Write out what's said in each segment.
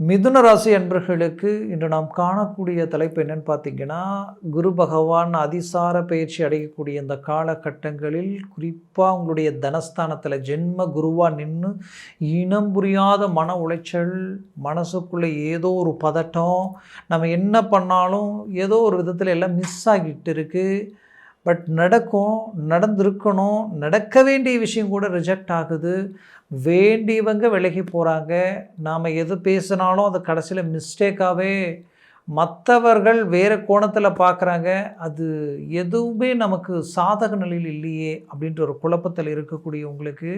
மிதுன ராசி அன்பர்களுக்கு இன்று நாம் காணக்கூடிய தலைப்பு என்னன்னு பார்த்தீங்கன்னா குரு பகவான் அதிசார பயிற்சி அடையக்கூடிய இந்த காலகட்டங்களில் குறிப்பாக உங்களுடைய தனஸ்தானத்தில் ஜென்ம குருவாக நின்று இனம் புரியாத மன உளைச்சல் மனசுக்குள்ளே ஏதோ ஒரு பதட்டம் நம்ம என்ன பண்ணாலும் ஏதோ ஒரு விதத்தில் எல்லாம் மிஸ் ஆகிட்டு இருக்குது பட் நடக்கும் நடந்திருக்கணும் நடக்க வேண்டிய விஷயம் கூட ரிஜெக்ட் ஆகுது. வேண்டியவங்க விலகி போகிறாங்க நாம் எது பேசினாலும் அது கடைசியில் மிஸ்டேக்காகவே மற்றவர்கள் வேறு கோணத்தில் பார்க்குறாங்க அது எதுவுமே நமக்கு சாதக நிலையில் இல்லையே அப்படின்ற ஒரு குழப்பத்தில் இருக்கக்கூடிய உங்களுக்கு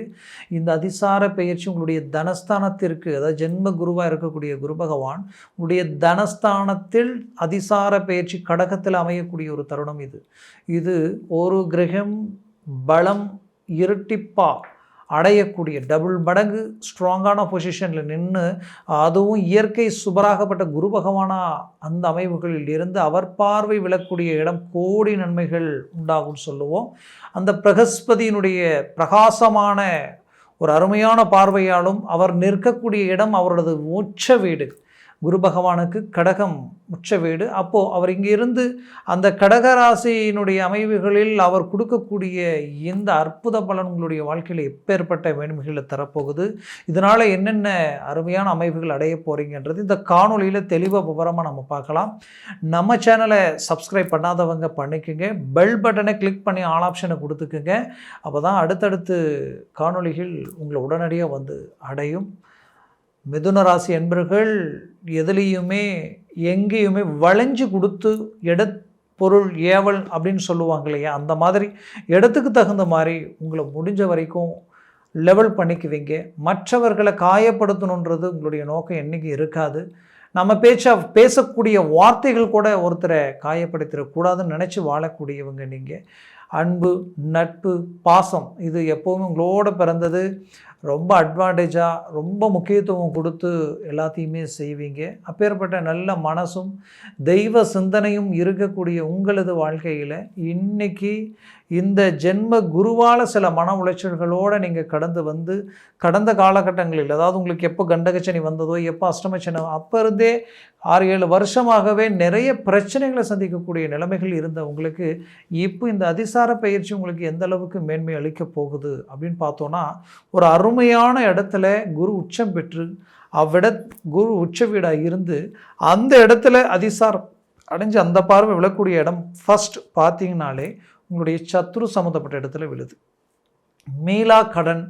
இந்த அதிசார பெயர்ச்சி உங்களுடைய தனஸ்தானத்திற்கு அதாவது ஜென்ம குருவாக இருக்கக்கூடிய குரு பகவான் உங்களுடைய தனஸ்தானத்தில் அதிசார பெயர்ச்சி கடகத்தில் அமையக்கூடிய ஒரு தருணம் இது. இது ஒரு கிரகம் பலம் இருட்டிப்பா அடையக்கூடிய டபுள் மடங்கு ஸ்ட்ராங்கான பொசிஷனில் நின்று அதுவும் இயற்கை சுபராகப்பட்ட குரு பகவானா அந்த அமைவுகளில் இருந்து அவர் பார்வை விழக்கூடிய இடம் கோடி நன்மைகள் உண்டாகும்னு சொல்லுவோம். அந்த பிரகஸ்பதியினுடைய பிரகாசமான ஒரு அருமையான பார்வையாலும் அவர் நிற்கக்கூடிய இடம் அவரது உச்ச வீடு. குரு பகவானுக்கு கடகம் உச்ச வீடு. அப்போது அவர் இங்கே இருந்து அந்த கடகராசியினுடைய அமைவுகளில் அவர் கொடுக்கக்கூடிய இந்த அற்புத பலன் உங்களுடைய வாழ்க்கையில் எப்பேற்பட்ட மேன்மைகளை தரப்போகுது? இதனால் என்னென்ன அருமையான அமைவுகள் அடைய போகிறீங்கன்றது இந்த காணொலியில் தெளிவாக விவரமாக நம்ம பார்க்கலாம். நம்ம சேனலை சப்ஸ்கிரைப் பண்ணாதவங்க பண்ணிக்கோங்க. பெல் பட்டனை கிளிக் பண்ணி ஆல் ஆப்ஷனை கொடுத்துக்குங்க. அப்போ தான் அடுத்தடுத்து காணொலிகள் உங்களை உடனடியாக வந்து அடையும். மிதுன ராசி என்பர்கள் எதுலேயுமே எங்கேயுமே வளைஞ்சு கொடுத்து எட பொருள் ஏவல் அப்படின்னு சொல்லுவாங்க இல்லையா? அந்த மாதிரி இடத்துக்கு தகுந்த மாதிரி உங்களை முடிஞ்ச வரைக்கும் லெவல் பண்ணிக்குவீங்க. மற்றவர்களை காயப்படுத்தணுன்றது உங்களுடைய நோக்கம் என்றைக்கு இருக்காது. நம்ம பேச்ச பேசக்கூடிய வார்த்தைகள் கூட ஒருத்தரை காயப்படுத்திடக்கூடாதுன்னு நினச்சி வாழக்கூடியவங்க நீங்கள் அன்பு நட்பு பாசம் இது எப்போவுமே உங்களோட பிறந்தது. ரொம்ப அட்வான்டேஜாக ரொம்ப முக்கியத்துவம் கொடுத்து எல்லாத்தையுமே செய்வீங்க. அப்பேற்பட்ட நல்ல மனசும் தெய்வ சிந்தனையும் இருக்கக்கூடிய உங்களது வாழ்க்கையில் இன்னைக்கு இந்த ஜென்ம குருவால் சில மன உளைச்சல்களோடு நீங்கள் கடந்து வந்து கடந்த காலகட்டங்களில் அதாவது உங்களுக்கு எப்போ கண்டகச்சனி வந்ததோ எப்போ அஷ்டமச்சனி அப்போ இருந்தே ஆறு ஏழு வருஷமாகவே நிறைய பிரச்சனைகளை சந்திக்கக்கூடிய நிலைமைகள் இருந்த உங்களுக்கு இப்போ இந்த அதிசார பயிற்சி உங்களுக்கு எந்த அளவுக்கு மேன்மை அளிக்க போகுது அப்படின்னு பார்த்தோன்னா ஒரு அருண் அருமையான இடத்துல குரு உச்சம் பெற்று அவ்விட குரு உச்ச வீடாக இருந்து அந்த இடத்துல அதிசாரம் அடைஞ்சு அந்த பார்வை விழக்கூடிய இடம் ஃபஸ்ட் பார்த்தீங்கனாலே உங்களுடைய சத்ரு சம்மந்தப்பட்ட இடத்துல விழுது. மீளா கடன்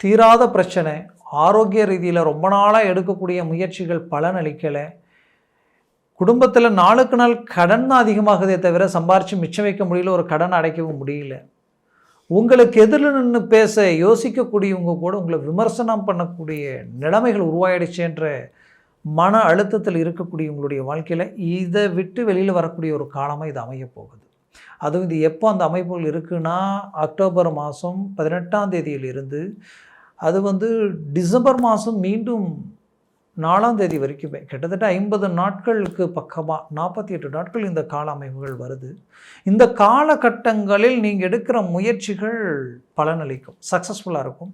தீராத பிரச்சனை ஆரோக்கிய ரீதியில் ரொம்ப நாளாக எடுக்கக்கூடிய முயற்சிகள் பலனளிக்கலை குடும்பத்தில் நாளுக்கு நாள் கடன் தான் அதிகமாகுதே தவிர சம்பாரித்து மிச்சம் வைக்க முடியல ஒரு கடன் அடைக்கவும் முடியல. உங்களுக்கு எதிரில் நின்று பேச யோசிக்கக்கூடியவங்க கூட உங்களை விமர்சனம் பண்ணக்கூடிய நிலைமைகள் உருவாயிடுச்சுன்ற மன அழுத்தத்தில் இருக்கக்கூடிய உங்களுடைய வாழ்க்கையில் இதை விட்டு வெளியில் வரக்கூடிய ஒரு காலமாக இது அமையப்போகுது அதுவும் இது எப்போ அந்த அமைப்புகள் இருக்குன்னா அக்டோபர் மாதம் பதினெட்டாம் தேதியிலிருந்து அது வந்து டிசம்பர் மாதம் மீண்டும் நாலாம் தேதி வரைக்குமே கிட்டத்தட்ட ஐம்பது நாட்களுக்கு பக்கமாக நாற்பத்தி எட்டு நாட்கள் இந்த கால அமைப்புகள் வருது. இந்த காலகட்டங்களில் நீங்கள் எடுக்கிற முயற்சிகள் பலனளிக்கும் சக்ஸஸ்ஃபுல்லாக இருக்கும்.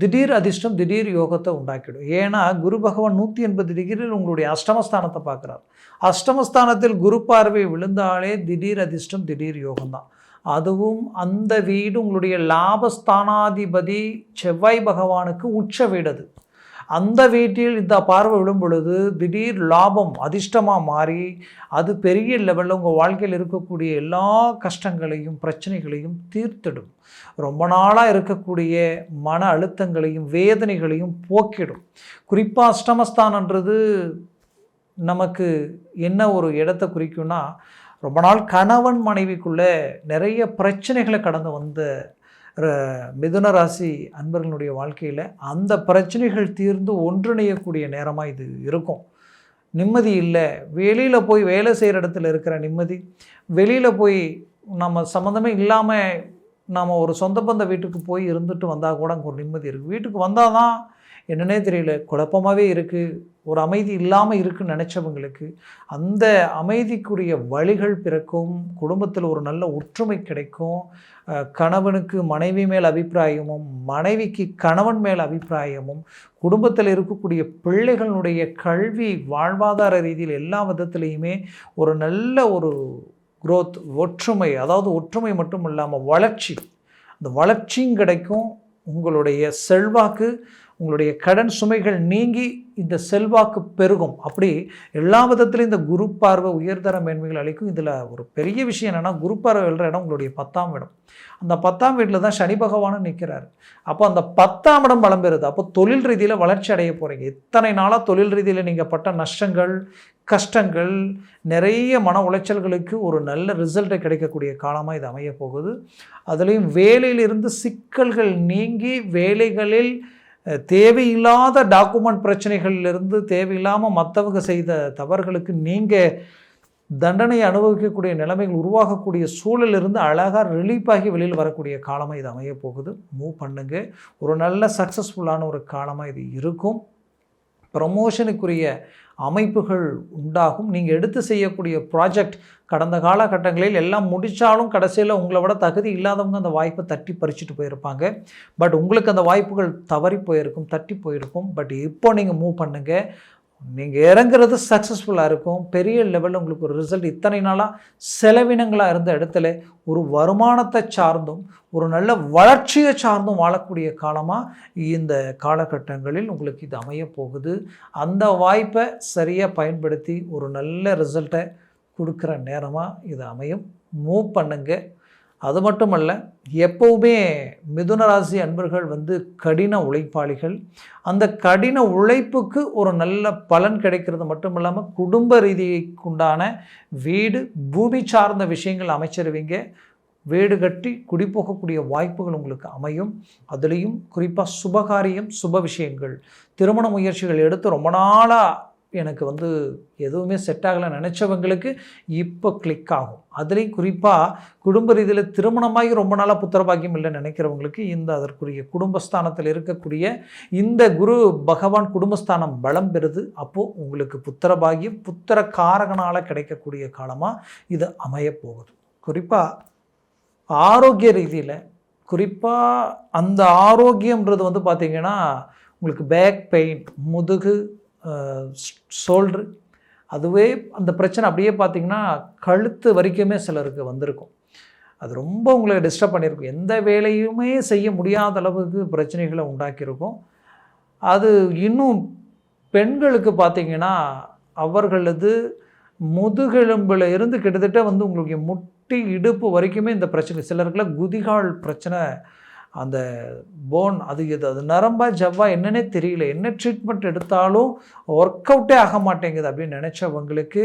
திடீர் அதிர்ஷ்டம் திடீர் யோகத்தை உண்டாக்கிடும். ஏன்னா குரு பகவான் நூற்றி எண்பது டிகிரியில் உங்களுடைய அஷ்டமஸ்தானத்தை பார்க்குறார். அஷ்டமஸ்தானத்தில் குரு பார்வை விழுந்தாலே திடீர் அதிர்ஷ்டம் திடீர் யோகம்தான். அதுவும் அந்த வீடு உங்களுடைய லாபஸ்தானாதிபதி செவ்வாய் பகவானுக்கு உச்ச வீடு அது அந்த வீட்டில் இந்த பார்வை விடும் பொழுது திடீர் லாபம் அதிர்ஷ்டமாக மாறி அது பெரிய லெவலில் உங்கள் வாழ்க்கையில் இருக்கக்கூடிய எல்லா கஷ்டங்களையும் பிரச்சனைகளையும் தீர்த்திடும். ரொம்ப நாளாக இருக்கக்கூடிய மன அழுத்தங்களையும் வேதனைகளையும் போக்கிடும். குறிப்பாக அஷ்டமஸ்தானன்றது நமக்கு என்ன ஒரு இடத்தை குறிக்கும்னா ரொம்ப நாள் கணவன் மனைவிக்குள்ளே நிறைய பிரச்சனைகளை கடந்து வந்த மிதுன ராசி அன்பர்களுடைய வாழ்க்கையில் அந்த பிரச்சனைகள் தீர்ந்து ஒன்றிணையக்கூடிய நேரமாக இது இருக்கும். நிம்மதி இல்லை. வெளியில் போய் வேலை செய்கிற இடத்துல இருக்கிற நிம்மதி. வெளியில் போய் நம்ம சம்மந்தமே இல்லாமல் நாம் ஒரு சொந்த பந்த வீட்டுக்கு போய் இருந்துட்டு வந்தால் கூட அங்கே ஒரு நிம்மதி இருக்குது வீட்டுக்கு வந்தால் தான் என்னன்னே தெரியல. குழப்பமாகவே இருக்குது ஒரு அமைதி இல்லாமல் இருக்குன்னு நினச்சவங்களுக்கு அந்த அமைதிக்குரிய வழிகள் பிறக்கும். குடும்பத்தில் ஒரு நல்ல ஒற்றுமை கிடைக்கும். கணவனுக்கு மனைவி மேல் அபிப்பிராயமும் மனைவிக்கு கணவன் மேல் அபிப்பிராயமும் குடும்பத்தில் இருக்கக்கூடிய பிள்ளைகளுடைய கல்வி வாழ்வாதார ரீதியில் எல்லா விதத்துலேயுமே ஒரு நல்ல ஒரு குரோத் ஒற்றுமை அதாவது ஒற்றுமை மட்டும் இல்லாமல் வளர்ச்சி. அந்த வளர்ச்சியும் கிடைக்கும். உங்களுடைய செல்வாக்கு உங்களுடைய கடன் சுமைகள் நீங்கி இந்த செல்வாக்கு பெருகும். அப்படி எல்லா விதத்திலையும் இந்த குரு பார்வை உயர்தர மேன்மைகள் அளிக்கும். இதில் ஒரு பெரிய விஷயம் என்னென்னா குரு பார்வை எழுற இடம் உங்களுடைய பத்தாம் இடம். அந்த பத்தாம் வீட்டில் தான் சனி பகவானும் நிற்கிறார் அப்போ அந்த பத்தாம் இடம் வளம் பெறுது. அப்போ தொழில் ரீதியில் வளர்ச்சி அடைய போகிறீங்க இத்தனை நாளாக தொழில் ரீதியில் நீங்கள் பட்ட நஷ்டங்கள் கஷ்டங்கள் நிறைய மன உளைச்சல்களுக்கு ஒரு நல்ல ரிசல்ட்டை கிடைக்கக்கூடிய காலமாக இது அமைய போகுது. அதுலேயும் வேலையிலிருந்து சிக்கல்கள் நீங்கி வேலைகளில் தேவையில்லாத டாக்குமெண்ட் பிரச்சனைகளிலிருந்து தேவையில்லாமல் மற்றவங்க செய்த தவறுகளுக்கு நீங்கள் தண்டனை அனுபவிக்கக்கூடிய நிலைமைகள் உருவாகக்கூடிய சூழலிருந்து அழகாக ரிலீஃப் ஆகி வெளியில் வரக்கூடிய காலமாக இது அமைய போகுது. மூவ் பண்ணுங்க. ஒரு நல்ல சக்ஸஸ்ஃபுல்லான ஒரு காலமாக இது இருக்கும். ப்ரமோஷனுக்குரிய அமைப்புகள் உண்டாகும். நீங்கள் எடுத்து செய்யக்கூடிய ப்ராஜெக்ட் கடந்த காலகட்டங்களில் எல்லாம் முடித்தாலும் கடைசியில் உங்களை விட தகுதி இல்லாதவங்க அந்த வாய்ப்பை தட்டி பறிச்சுட்டு போயிருப்பாங்க. பட் உங்களுக்கு அந்த வாய்ப்புகள் தவறி போயிருக்கும் தட்டி போயிருக்கும். பட் இப்போ நீங்கள் மூவ் பண்ணுங்கள் நீங்கள் இறங்குறது சக்ஸஸ்ஃபுல்லாக இருக்கும். பெரிய லெவலில் உங்களுக்கு ஒரு ரிசல்ட் இத்தனை நாளாக செலவினங்களாக இருந்த இடத்துல ஒரு வருமானத்தை சார்ந்தும் ஒரு நல்ல வளர்ச்சியை சார்ந்தும் வாழக்கூடிய காலமாக இந்த காலகட்டங்களில் உங்களுக்கு இது அமைய போகுது. அந்த வாய்ப்பை சரியாக பயன்படுத்தி ஒரு நல்ல ரிசல்ட்டை கொடுக்குற நேரமாக இது அமையும். மூவ் பண்ணுங்கள் அது மட்டுமல்ல எப்போவுமே மிதுன ராசி அன்பர்கள் வந்து கடின உழைப்பாளிகள். அந்த கடின உழைப்புக்கு ஒரு நல்ல பலன் கிடைக்கிறது மட்டும் இல்லாமல் குடும்ப ரீதிக்குண்டான வீடு பூமி சார்ந்த விஷயங்கள் அமைச்சிருவீங்க. வீடு கட்டி குடிபோகக்கூடிய வாய்ப்புகள் உங்களுக்கு அமையும். அதுலேயும் குறிப்பாக சுபகாரியம் சுப விஷயங்கள். திருமண முயற்சிகள் எடுத்து ரொம்ப நாளாக எனக்கு வந்து எதுவுமே செட் ஆகலை நினச்சவங்களுக்கு இப்போ கிளிக் ஆகும். அதுலேயும் குறிப்பாக குடும்ப ரீதியில் திருமணமாகி ரொம்ப நாளாக புத்திரபாக்கியம் இல்லை நினைக்கிறவங்களுக்கு இந்த அதற்குரிய குடும்பஸ்தானத்தில் இருக்கக்கூடிய இந்த குரு பகவான் குடும்பஸ்தானம் பலம் பெறுது. அப்போது உங்களுக்கு புத்திரபாகியம் புத்திர காரகனால் கிடைக்கக்கூடிய காலமாக இது அமையப் போகுது. குறிப்பாக ஆரோக்கிய ரீதியில் குறிப்பாக அந்த ஆரோக்கியம்ன்றது வந்து பார்த்திங்கன்னா உங்களுக்கு பேக் பெயின் முதுகு ஷோல்ட்ரு அதுவே அந்த பிரச்சனை அப்படியே பார்த்திங்கன்னா கழுத்து வரைக்குமே சிலருக்கு வந்திருக்கும். அது ரொம்ப உங்களை டிஸ்டர்ப் பண்ணியிருக்கும் எந்த வேலையுமே செய்ய முடியாத அளவுக்கு பிரச்சனைகளை உண்டாக்கியிருக்கும். அது இன்னும் பெண்களுக்கு பார்த்திங்கன்னா அவர்களது முதுகெலும்பில் இருந்து கிட்டத்தட்ட வந்து உங்களுக்கு முட்டி இடுப்பு வரைக்குமே இந்த பிரச்சனை சிலருக்குலாம் குதிகால் பிரச்சனை அந்த போன் அது இது அது நரம்பா ஜவ்வா என்னன்னே தெரியல. என்ன ட்ரீட்மெண்ட் எடுத்தாலும் ஒர்க் அவுட்டே ஆக மாட்டேங்குது அப்படின்னு நினச்சவங்களுக்கு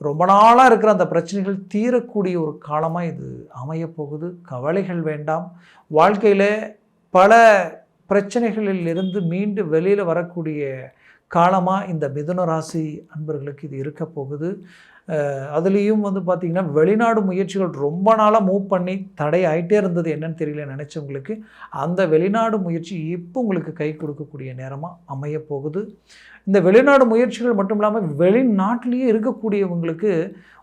ரொம்ப நாளாக இருக்கிற அந்த பிரச்சனைகள் தீரக்கூடிய ஒரு காலமாக இது அமையப்போகுது கவலைகள் வேண்டாம். வாழ்க்கையில் பல பிரச்சனைகளில் இருந்து மீண்டு வெளியில் வரக்கூடிய காலமாக இந்த மிதுன ராசி அன்பர்களுக்கு இது இருக்க போகுது. அதுலேயும் வந்து பார்த்திங்கன்னா வெளிநாடு முயற்சிகள் ரொம்ப நாளாக மூவ் பண்ணி தடை ஆகிட்டே இருந்தது என்னன்னு தெரியல நினச்சவங்களுக்கு அந்த வெளிநாடு முயற்சி இப்போ உங்களுக்கு கை கொடுக்கக்கூடிய நேரமாக அமைய போகுது. இந்த வெளிநாடு முயற்சிகள் மட்டும் இல்லாமல் வெளிநாட்டிலேயே இருக்கக்கூடியவங்களுக்கு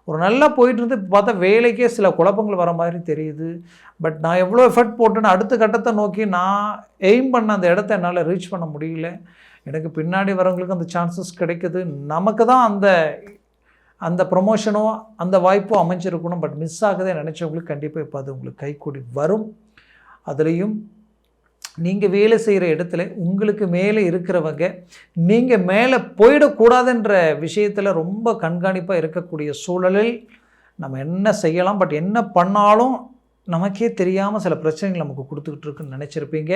ஒரு நல்லா போயிட்டு இருந்து பார்த்தா வேலைக்கே சில குழப்பங்கள் வர மாதிரி தெரியுது. பட் நான் எவ்வளோ எஃபர்ட் போட்டேன்னு அடுத்த கட்டத்தை நோக்கி நான் எய்ம் பண்ண அந்த இடத்த என்னால் ரீச் பண்ண முடியல. எனக்கு பின்னாடி வரவங்களுக்கு அந்த சான்சஸ் கிடைக்குது. நமக்கு தான் அந்த அந்த ப்ரொமோஷனோ அந்த வாய்ப்போ அமைஞ்சிருக்கணும். பட் மிஸ் ஆகுதே நினச்சவங்களுக்கு கண்டிப்பாக இப்போ அது உங்களுக்கு கைக்கூடி வரும். அதுலேயும் நீங்கள் வேலை செய்கிற இடத்துல உங்களுக்கு மேலே இருக்கிறவங்க நீங்கள் மேலே போயிடக்கூடாதுன்ற விஷயத்தில் ரொம்ப கண்காணிப்பாக இருக்கக்கூடிய சூழலில் நம்ம என்ன செய்யலாம்? பட் என்ன பண்ணாலும் நமக்கே தெரியாமல் சில பிரச்சனைகள் நமக்கு கொடுத்துக்கிட்டு இருக்குன்னு நினச்சிருப்பீங்க.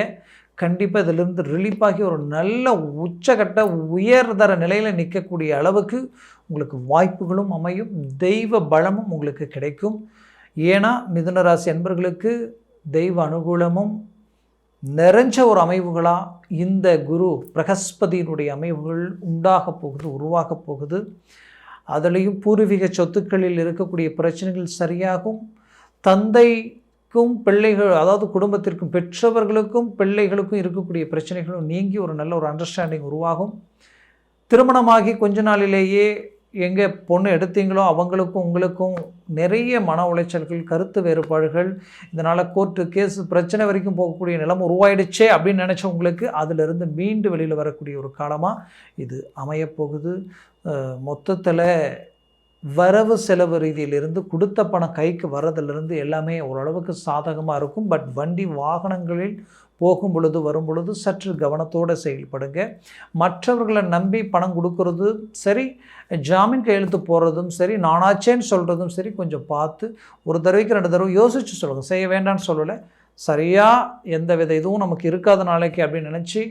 கண்டிப்பாக இதிலிருந்து ரிலீஃப் ஆகி ஒரு நல்ல உச்சகட்ட உயர்தர நிலையில் நிற்கக்கூடிய அளவுக்கு உங்களுக்கு வாய்ப்புகளும் அமையும். தெய்வ பலமும் உங்களுக்கு கிடைக்கும். ஏன்னா மிதுனராசி அன்பர்களுக்கு தெய்வ அனுகூலமும் நிறைஞ்ச ஒரு அமைவுகளாக இந்த குரு பிரகஸ்பதியினுடைய அமைவுகள் உண்டாக போகுது உருவாக போகுது. அதுலேயும் பூர்வீக சொத்துக்களில் இருக்கக்கூடிய பிரச்சனைகள் சரியாகும். தந்தை க்கும் பிள்ளைகள் அதாவது குடும்பத்திற்கும் பெற்றவர்களுக்கும் பிள்ளைகளுக்கும் இருக்கக்கூடிய பிரச்சனைகளும் நீங்கி ஒரு நல்ல ஒரு அண்டர்ஸ்டாண்டிங் உருவாகும். திருமணமாகி கொஞ்ச நாளிலேயே எங்கே பொண்ணு எடுத்தீங்களோ அவங்களுக்கும் உங்களுக்கும் நிறைய மன உளைச்சல்கள் கருத்து வேறுபாடுகள் இதனால் கோர்ட்டு கேஸ் பிரச்சனை வரைக்கும் போகக்கூடிய நிலம் உருவாயிடுச்சே அப்படின்னு நினச்ச உங்களுக்கு அதிலிருந்து மீண்டு வெளியில் வரக்கூடிய ஒரு காலமாக இது அமையப்போகுது. மொத்தத்தில் வரவு செலவு ரீதியிலிருந்து கொடுத்த பணம் கைக்கு வர்றதிலிருந்து எல்லாமே ஓரளவுக்கு சாதகமாக இருக்கும். பட் வண்டி வாகனங்களில் போகும் பொழுது வரும் பொழுது சற்று கவனத்தோடு செயல்படுங்க. மற்றவர்களை நம்பி பணம் கொடுக்கறது சரி ஜாமீன் கையெழுத்து போடுறதும் சரி நானாச்சேன்னு சொல்கிறதும் சரி கொஞ்சம் பார்த்து ஒரு தடவைக்கு ரெண்டு தடவை யோசித்து சொல்லுங்கள் செய்ய வேண்டாம்னு சொல்லலை. சரியாக எந்த வித இதுவும் நமக்கு இருக்காத நாளைக்கு அப்படின்னு நினச்சி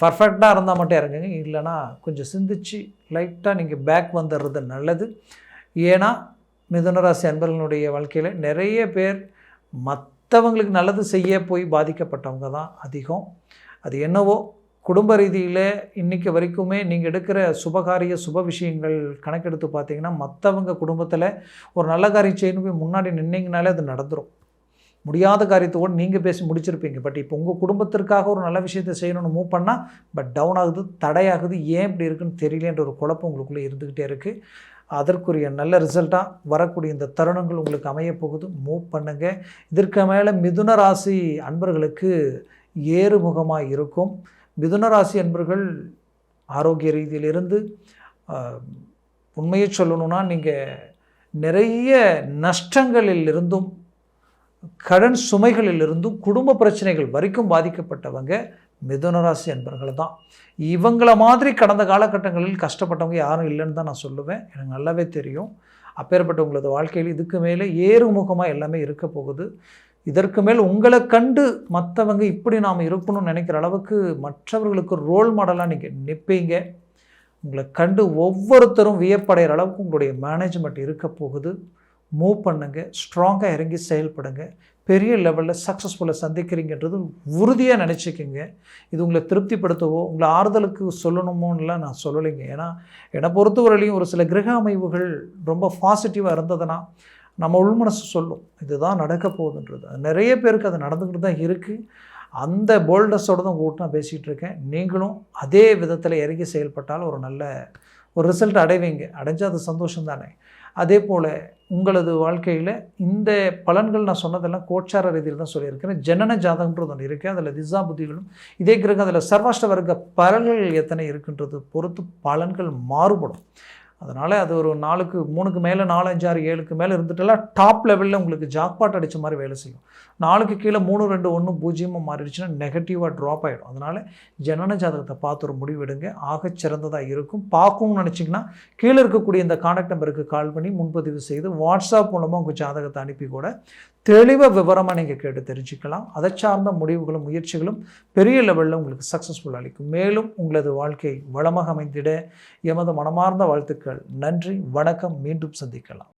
பர்ஃபெக்டாக இருந்தால் மட்டும் இறங்குங்க. இல்லைனா கொஞ்சம் சிந்திச்சு லைட்டாக நீங்கள் பேக் வந்துடுறது நல்லது. ஏன்னா மிதுனராசி அன்பர்களுடைய வாழ்க்கையில் நிறைய பேர் மற்றவங்களுக்கு நல்லது செய்ய போய் பாதிக்கப்பட்டவங்க தான் அதிகம். அது என்னவோ குடும்ப ரீதியில் இன்றைக்கி வரைக்குமே நீங்கள் எடுக்கிற சுபகாரிய சுப விஷயங்கள் கணக்கெடுத்து பார்த்தீங்கன்னா மற்றவங்க குடும்பத்தில் ஒரு நல்ல காரியம் செய்யணும் போய் முன்னாடி நின்னீங்கனாலே அது நடந்துடும் முடியாத காரியத்தோடு நீங்கள் பேசி முடிச்சிருப்பீங்க. பட் இப்போ உங்கள் குடும்பத்திற்காக ஒரு நல்ல விஷயத்தை செய்யணும்னு மூவ் பண்ணால் பட் டவுன் ஆகுது தடையாகுது ஏன் இப்படி இருக்குன்னு தெரியலன்ற ஒரு குழப்பம் உங்களுக்குள்ளே இருந்துக்கிட்டே இருக்குது அதற்குரிய நல்ல ரிசல்ட்டாக வரக்கூடிய இந்த தருணங்கள் உங்களுக்கு அமையப்போகுது மூவ் பண்ணுங்கள் இதற்கு மேலே மிதுன ராசி அன்பர்களுக்கு ஏறுமுகமாக இருக்கும். மிதுன ராசி அன்பர்கள் ஆரோக்கிய ரீதியிலிருந்து உண்மையை சொல்லணும்னா நீங்கள் நிறைய நஷ்டங்களில் இருந்தும் கடன் சுமைகளிலிருந்தும் குடும்ப பிரச்சனைகள் வரைக்கும் பாதிக்கப்பட்டவங்க மிதுனராசி என்பர்கள் தான். இவங்கள மாதிரி கடந்த காலகட்டங்களில் கஷ்டப்பட்டவங்க யாரும் இல்லைன்னு தான் நான் சொல்லுவேன். எனக்கு நல்லாவே தெரியும். அப்பேற்பட்ட உங்களது வாழ்க்கையில் இதுக்கு மேலே ஏறுமுகமாக எல்லாமே இருக்க போகுது. இதற்கு மேல் உங்களை கண்டு மற்றவங்க இப்படி நாம் இருக்கணும்னு நினைக்கிற அளவுக்கு மற்றவர்களுக்கு ரோல் மாடலாக நீங்கள் நிற்பீங்க உங்களை கண்டு ஒவ்வொருத்தரும் வியப்படைகிற அளவுக்கு உங்களுடைய மேனேஜ்மெண்ட் இருக்க போகுது. மூவ் பண்ணுங்கள் ஸ்ட்ராங்காக இறங்கி செயல்படுங்க. பெரிய லெவலில் சக்ஸஸ்ஃபுல்லாக சந்திக்கிறீங்கன்றது உறுதியாக நினச்சிக்கோங்க. இது உங்களை திருப்திப்படுத்தவோ உங்களை ஆறுதலுக்கு சொல்லணுமோன்னெலாம் நான் சொல்லலைங்க. ஏன்னா என்னை பொறுத்தவரையிலையும் ஒரு சில கிரக அமைவுகள் ரொம்ப பாசிட்டிவாக இருந்ததுன்னா நம்ம உள்மனசு சொல்லும் இதுதான் நடக்க போகுதுன்றது. நிறைய பேருக்கு அது நடந்துக்கிட்டு தான் இருக்குது அந்த போல்டஸோடு தான் உங்கள்கிட்ட நான் பேசிகிட்டு இருக்கேன். நீங்களும் அதே விதத்தில் இறங்கி செயல்பட்டால் ஒரு நல்ல ஒரு ரிசல்ட் அடைவீங்க. அடைஞ்சால் அது சந்தோஷம் தானே அதே போல் உங்களது வாழ்க்கையில் இந்த பலன்கள் நான் சொன்னதெல்லாம் கோச்சார ரீதியில் தான் சொல்லியிருக்கிறேன். ஜனன ஜாதகன்றது ஒன்று இருக்குது அதில் திசா புத்திகளும் இதே கிரகம் அதில் சர்வாஷ்ட வர்க்க பலன்கள் எத்தனை இருக்குன்றது பொறுத்து பலன்கள் மாறுபடும். அதனால் அது ஒரு நாலுக்கு மூணுக்கு மேலே நாலு அஞ்சாறு ஆறு ஏழுக்கு மேலே இருந்துட்டுலாம் டாப் லெவலில் உங்களுக்கு ஜாக்பாட் அடித்த மாதிரி வேலை செய்யும். நாலுக்கு கீழே மூணு ரெண்டு ஒன்று பூஜ்ஜியமாக மாறிடுச்சுன்னா நெகட்டிவாக ட்ராப் ஆகிடும் அதனால் ஜனன ஜாதகத்தை பார்த்து ஒரு முடிவெடுங்க ஆக சிறந்ததாக இருக்கும். பார்க்கணும்னு நினச்சிங்கன்னா கீழே இருக்கக்கூடிய இந்த காண்டாக்ட் நம்பருக்கு கால் பண்ணி முன்பதிவு செய்து வாட்ஸ்அப் மூலமாக உங்கள் ஜாதகத்தை அனுப்பி கூட தெளிவாக விவரமாக நீங்கள் கேட்டு தெரிஞ்சுக்கலாம். அதை சார்ந்த முடிவுகளும் முயற்சிகளும் பெரிய லெவலில் உங்களுக்கு சக்ஸஸ்ஃபுல் அளிக்கும். மேலும் உங்களது வாழ்க்கை வளமாக அமைந்திட எமது மனமார்ந்த வாழ்த்துக்கள். நன்றி வணக்கம். மீண்டும் சந்திக்கலாம்.